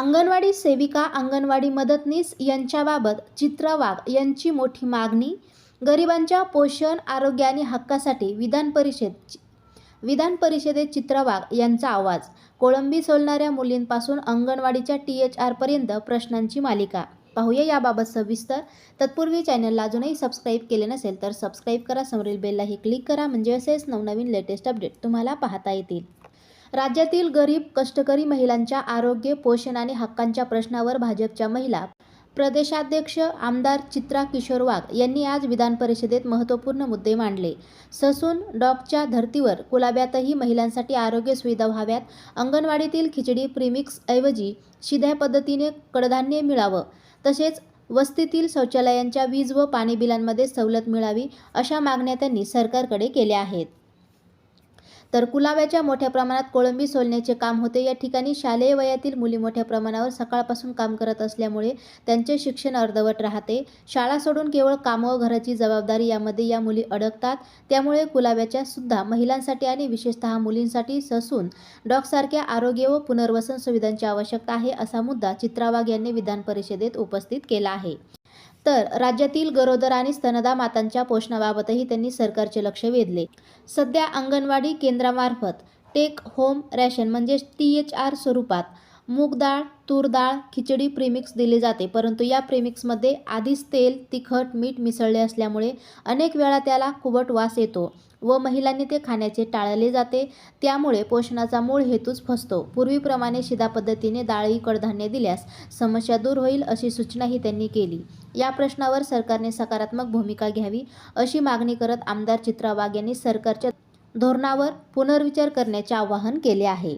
अंगणवाडी सेविका अंगणवाडी मदतनीस यांच्याबाबत चित्रा वाघ यांची मोठी मागणी गरिबांच्या पोषण आरोग्य आणि हक्कासाठी विधान परिषद विधान परिषदेत चित्रा वाघ यांचा आवाज कोळंबी सोलणाऱ्या मुलींपासून अंगणवाडीच्या टी एच आरपर्यंत प्रश्नांची मालिका. पाहूया याबाबत सविस्तर तत्पूर्वी चॅनलला अजूनही सबस्क्राईब केले नसेल तर सबस्क्राईब करा समोरील बेललाही क्लिक करा म्हणजे असेच नवनवीन लेटेस्ट अपडेट तुम्हाला पाहता येतील. राज्यातील गरीब कष्टकरी महिलांच्या आरोग्य पोषण आणि हक्कांच्या प्रश्नावर भाजपच्या महिला प्रदेशाध्यक्ष आमदार चित्रा किशोर वाघ यांनी आज विधान परिषदेत महत्त्वपूर्ण मुद्दे मांडले. ससून डॉकच्या धर्तीवर कुलाब्यातही महिलांसाठी आरोग्य सुविधा व्हाव्यात अंगणवाडीतील खिचडी प्रीमिक्स ऐवजी शिध्या पद्धतीने कडधान्य मिळावं तसेच वस्तीतील शौचालयांच्या वीज व पाणी बिलांमध्ये सवलत मिळावी अशा मागण्या त्यांनी सरकारकडे केल्या आहेत. तर कुलाव्याच्या मोठ्या प्रमाणात कोळंबी सोलण्याचे काम होते. या ठिकाणी शालेय वयातील मुली मोठ्या प्रमाणावर सकाळपासून काम करत असल्यामुळे त्यांचे शिक्षण अर्धवट राहते. शाळा सोडून केवळ कामं व घराची जबाबदारी यामध्ये या मुली अडकतात. त्यामुळे कुलाव्याच्या सुद्धा महिलांसाठी आणि विशेषतः मुलींसाठी ससून डॉगसारख्या आरोग्य व पुनर्वसन सुविधांची आवश्यकता आहे असा मुद्दा चित्रावाग यांनी विधान परिषदेत उपस्थित केला आहे. तर राज्यातील गरोदर आणि स्तनदा मातांच्या पोषणाबाबतही त्यांनी सरकारचे लक्ष वेधले. सध्या अंगणवाडी केंद्रामार्फत टेक होम रॅशन म्हणजेच टी एच आर स्वरूपात मूग डाळ तूर डाळ खिचडी प्रीमिक्स दिले जाते. परंतु या प्रीमिक्समध्ये आधीच तेल तिखट मीठ मिसळले असल्यामुळे अनेक वेळा त्याला कुबट वास येतो व महिलांनी ते खाण्याचे टाळले जाते. त्यामुळे पोषणाचा मूळ हेतूच फसतो. पूर्वीप्रमाणे शिधा पद्धतीने डाळी कडधान्य दिल्यास समस्या दूर होईल अशी सूचनाही त्यांनी केली. या प्रश्नावर सरकारने सकारात्मक भूमिका घ्यावी अशी मागणी करत आमदार चित्रा वाघ यांनी सरकारच्या धोरणावर पुनर्विचार करण्याचे आवाहन केले आहे.